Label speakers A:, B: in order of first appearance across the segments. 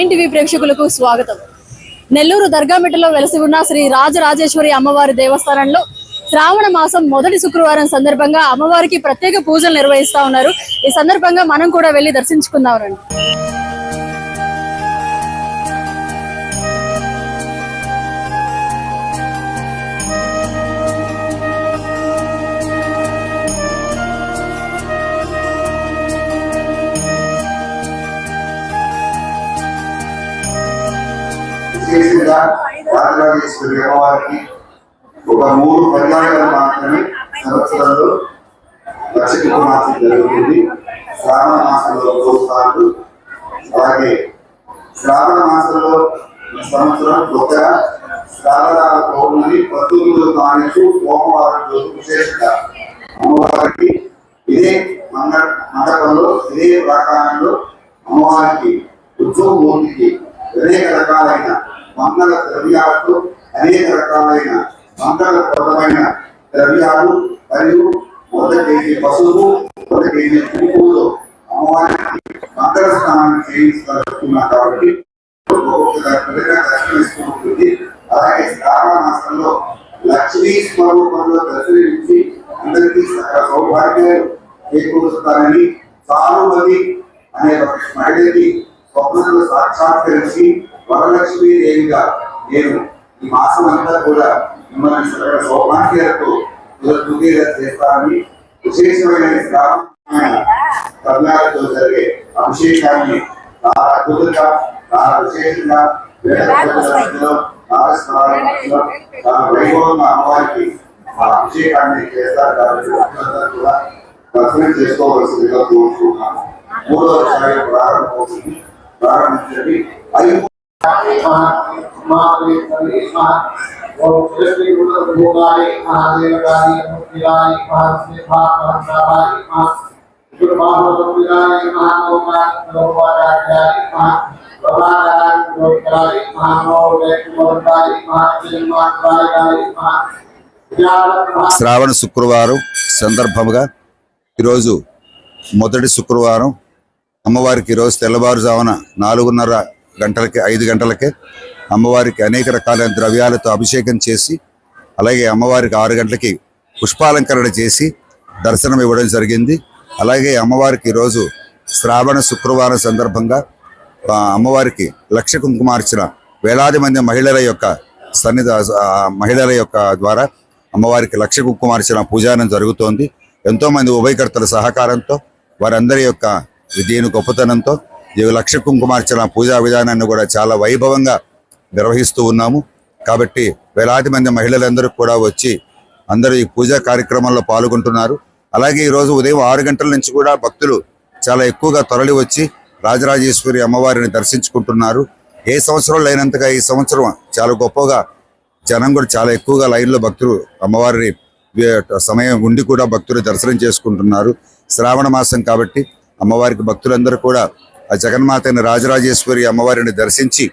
A: Nine TV ప్రేక్షకులకు స్వాగతం. నెల్లూరు దర్గామిట్టలో వెలసి ఉన్న శ్రీ రాజరాజేశ్వరి అమ్మవారి దేవస్థానంలో శ్రావణ మాసం మొదటి శుక్రవారం సందర్భంగా అమ్మవారికి ప్రత్యేక పూజలు నిర్వహిస్తా ఉన్నారు. ఈ సందర్భంగా మనం కూడా వెళ్ళి దర్శించుకుందాం రండి.
B: విశేషంగా రాజరాజేశ్వరి అమ్మవారికి ఒక మూడు పర్యాయాలు మాత్రమే సంవత్సరంలో లక్షకి మాసం జరుగుతుంది. శ్రావణ మాసంలో మూడు సార్లు అలాగే శ్రావణ మాసంలో ఈ సంవత్సరం ఒక శ్రావణ పౌర్ణమి పంతొమ్మిదో తారీఖు సోమవారం రోజు విశేషంగా అమ్మవారికి ఇదే మండ మండపంలో ఇదే ప్రాకారంలో అమ్మవారికి ఉత్సవమూర్తికి అనేక రకాలైన మంగళ ద్రవ్యాలతో అనేక రకాలైన మంగళప్రదమైన ద్రవ్యాలు మరియు వంద కేజీ పసుపు వంద కేజీ కుంకుమతో అమ్మవారికి మంగళ స్నానం చేయించుకున్నాం కాబట్టి ఒక్కొక్క విధంగా దర్శనమిస్తూ ఉంటుంది. అలాగే శ్రావణ మాసంలో లక్ష్మీ స్వరూపంలో దర్శనమించి అందరికీ సకల సౌభాగ్యాలు చేకూరుస్తారని చారుమతి అనే ఒక మహిళకి స్వప్నంలో సాక్షాత్కరించి వరలక్ష్మి దేవిగా నేను ఈ మాసం అంతా కూడా మిమ్మల్ని సకల సౌభాగ్యాలతో తుదిగా చేస్తానని విశేషమైన కర్ణాలతో జరిగే అభిషేకాన్ని చాలా అద్భుతంగా చాలా విశేషంగా చాలా వైభవంగా అమ్మవారికి ఆ అభిషేకాన్ని చేస్తారు కాబట్టి భక్తులందరూ కూడా దర్శనం చేసుకోవలసిందిగా కోరుతున్నాను మూడవసారి ప్రారంభమవుతుంది. ప్రారంభించండి. శ్రావణ శుక్రవారం సందర్భముగా ఈరోజు మొదటి శుక్రవారం. అమ్మవారికి ఈరోజు తెల్లవారుజామున నాలుగున్నర గంటలకి ఐదు గంటలకే అమ్మవారికి అనేక రకాలైన ద్రవ్యాలతో అభిషేకం చేసి అలాగే అమ్మవారికి ఆరు గంటలకి పుష్పాలంకరణ చేసి దర్శనం ఇవ్వడం జరిగింది. అలాగే అమ్మవారికి ఈరోజు శ్రావణ శుక్రవారం సందర్భంగా అమ్మవారికి లక్ష కుంకుమార్చన వేలాది మంది మహిళల యొక్క సన్నిధ మహిళల యొక్క ద్వారా అమ్మవారికి లక్ష కుంకుమార్చన పూజానం జరుగుతోంది. ఎంతోమంది ఉభయకర్తల సహకారంతో వారందరి యొక్క దీని గొప్పతనంతో ఈ లక్ష కుంకుమార్చన పూజా విధానాన్ని కూడా చాలా వైభవంగా నిర్వహిస్తూ ఉన్నాము. కాబట్టి వేలాది మంది మహిళలందరూ కూడా వచ్చి అందరూ ఈ పూజా కార్యక్రమంలో పాల్గొంటున్నారు. అలాగే ఈ రోజు ఉదయం ఆరు గంటల నుంచి కూడా భక్తులు చాలా ఎక్కువగా తరలి వచ్చి రాజరాజేశ్వరి అమ్మవారిని దర్శించుకుంటున్నారు. ఏ సంవత్సరం లేనంతగా ఈ సంవత్సరం చాలా గొప్పగా జనం కూడా చాలా ఎక్కువగా లైన్లో భక్తులు అమ్మవారిని సమయం ఉండి కూడా భక్తులు దర్శనం చేసుకుంటున్నారు. శ్రావణ మాసం కాబట్టి అమ్మవారికి భక్తులందరూ కూడా ఆ జగన్మాత అయిన రాజరాజేశ్వరి అమ్మవారిని దర్శించి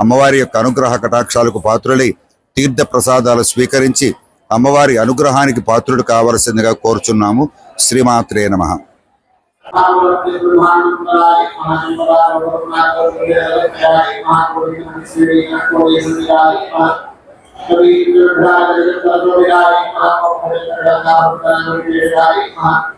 B: అమ్మవారి యొక్క అనుగ్రహ కటాక్షాలకు పాత్రులై తీర్థ ప్రసాదాలు స్వీకరించి అమ్మవారి అనుగ్రహానికి పాత్రుడు కావలసిందిగా కోరుచున్నాము. శ్రీమాత్రే నమః.
C: అలాగే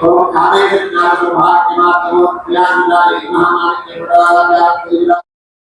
C: ओम कामेश नाम भाग्य मात्र ज्ञान दायी महामान्य प्रदाता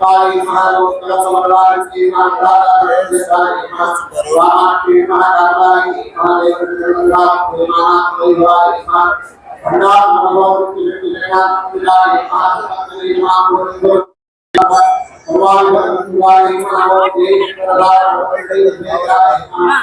C: قال إيمان وكلام الله إيمان لا تدرس إيمان وما إيمان أربعة إيمان يبرد الله إيمان أيها إيمان أنا نقول إيمان إلى إيمان إيمان ورد الله الله إيمان ورد الله ورد الله إيمان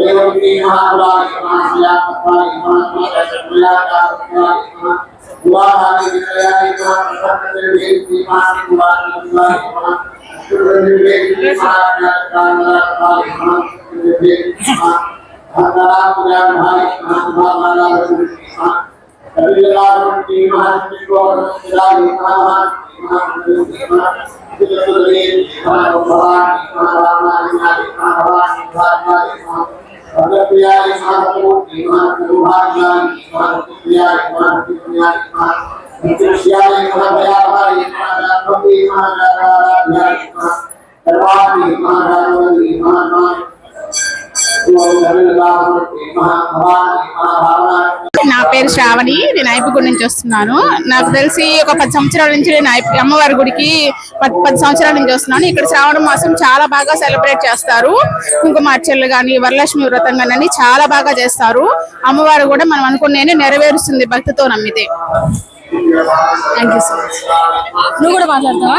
C: देव की महाभाग महाशिला कपाल महात्मा रसगुल्ला का कपाल गुवाहाटी विद्यालय का प्रबंधन देव की महाभाग महाशिला Thank you. प्रियाय भागतो देवातो भाग्याय भागतो प्रियाय भागतो प्रियाय मित्रश्याय महाव्यापाय महाराजपति महाराजाय महाराजाय सर्वाणि महाराजाय महाराजाय
D: నా పేరు శ్రావణి నేను ఐపిగూడ నుంచి వస్తున్నాను. నాకు తెలిసి ఒక పది సంవత్సరాల నుంచి నేను ఐపి అమ్మవారి గుడికి పది పది సంవత్సరాల నుంచి వస్తున్నాను. ఇక్కడ శ్రావణ మాసం చాలా బాగా సెలబ్రేట్ చేస్తారు. కుంకుమార్చనలు కానీ వరలక్ష్మి వ్రతం కానీ చాలా బాగా చేస్తారు. అమ్మవారు కూడా మనం అనుకునే నెరవేరుస్తుంది భక్తితో నమ్మితే.
C: థ్యాంక్ యూ సో మచ్ నువ్వు కూడా
A: మాట్లాడతావా?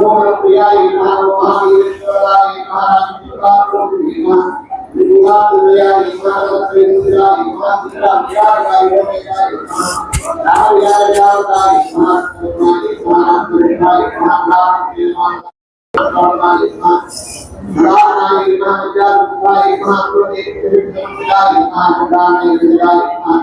C: प्रियाय नमः महावीरेश्वराय नमः विश्वरूपिणे नमः विभुवादियाय नमः त्रिभुजाय नमः त्रिभुजाय नमः नारायणाय नमः परमाय नमः कृष्णाय नमः नारायणाय नमः परमाय नमः नारायणाय नमः जगताय नमः त्रिभुजाय नमः नारायणाय नमः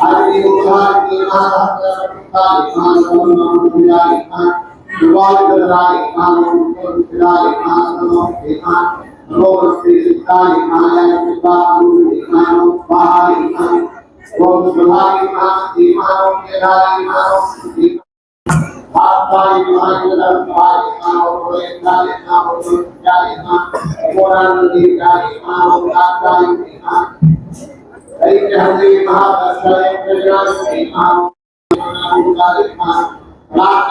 C: हरि ओम नमः नमः नमः नमः नमः युवादिगराय कानों फिराय कानों एकान लोकस्त्री सिद्धाय कानय सिद्धानु एकानों बाहाय एकान ओम सुलाय एकान एकानों केदाय एकानों भागवाय विवाय धर्मवाय एकानों प्रेताय एकानों सुजाय एकान मोरान दीर्घाय एकानों काकाय एकान ऐ कहते महादर्शन एकानों एकानों कालिकान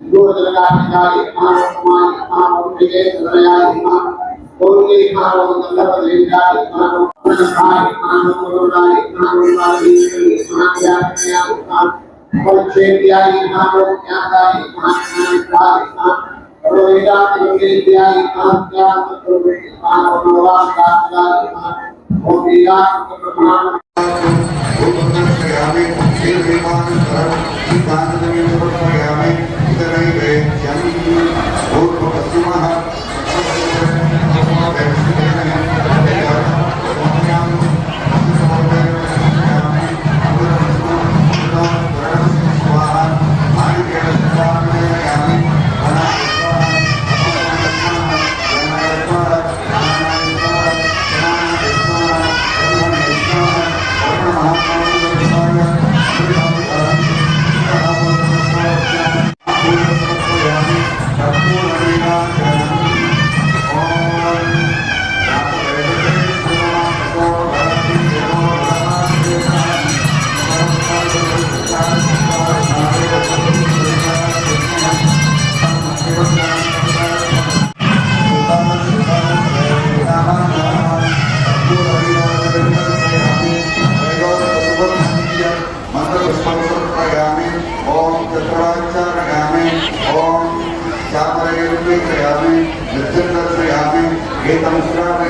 C: ೂರಜಲಕಾಶಿಕಾರಿ ಮಹಾಸಮಾನಿ ಮಹಾಮೌಢ್ಯಗೆ ಸದಯಾಗಿ ಮಹಾ ಗೌರಿ ಮಹಾವಂತಂಡಪದೇಶಾರಿ ಮಹಾನಕಾರಿ ಮಹಾನುಕರುಣಾರಿ ಮಹಾನುಕಾರಿ ಮಹಾಯಾತ್ಮಯಾಗಿ ಮಹಾಕ್ಷೇತ್ಯಾಗಿ ಮಹಾರೋಗ್ಯಾಕಾರಿ ಮಹಾಜ್ಞಾನಿಕಾರಿ ಮಹಾರೋಹಿತಾತ್ಮಕೇತ್ಯಾಗಿ ಮಹಾತ್ಯಾತ್ಮಕರುಣಿ ಮಹಾನವಾಸ್ತಾತ್ಮಕಾರಿ ಮಹಾಮೌಢ್ಯಾತ್ಮಕ ಪ್ರಮಾಣ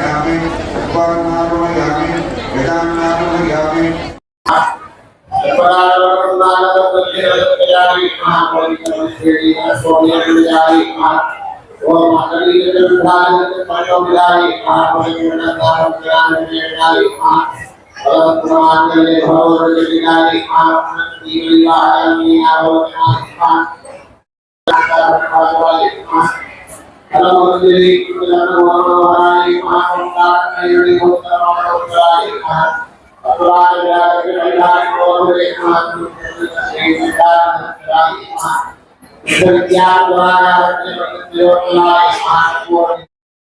B: नमयामि भगवान्नामयामि गजान्नामयामि
C: ओम माधवी के प्रधान पांडव मिलाए महापुरुष के नाम प्रधान मिलाए और प्रमाण के लिए भगवान के मिलाए महापुरुष की लीला आदमी आओ नाथ का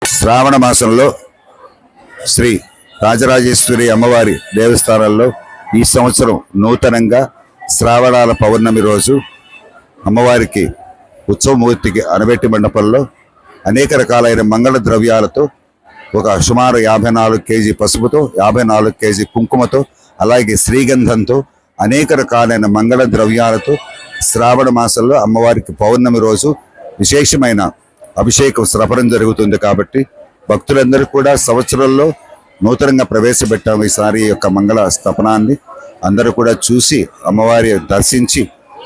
B: శ్రావణ మాసంలో శ్రీ రాజరాజేశ్వరి అమ్మవారి దేవస్థానాల్లో ఈ సంవత్సరం నూతనంగా శ్రావణాల పౌర్ణమి రోజు అమ్మవారికి ఉత్సవమూర్తికి అనబెట్టి మండపంలో అనేక రకాలైన మంగళ ద్రవ్యాలతో ఒక సుమారు యాభై నాలుగు కేజీ పసుపుతో యాభై నాలుగు కేజీ కుంకుమతో అలాగే శ్రీగంధంతో అనేక రకాలైన మంగళ ద్రవ్యాలతో శ్రావణ మాసంలో అమ్మవారికి పౌర్ణమి రోజు విశేషమైన అభిషేకం సరఫరం జరుగుతుంది కాబట్టి భక్తులందరూ కూడా సంవత్సరంలో నూతనంగా ప్రవేశపెట్టాము ఈసారి యొక్క మంగళ స్థపనాన్ని. అందరూ కూడా చూసి అమ్మవారి దర్శించి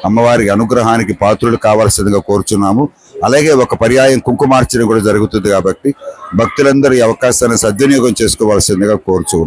B: అమ్మవారి అనుగ్రహానికి పాత్రులు కావాల్సిందిగా కోరుచున్నాము. అలాగే ఒక పర్యాయం కుంకుమార్చన కూడా జరుగుతుంది కాబట్టి భక్తులందరూ ఈ అవకాశాన్ని సద్వినియోగం చేసుకోవాల్సిందిగా కోరుచు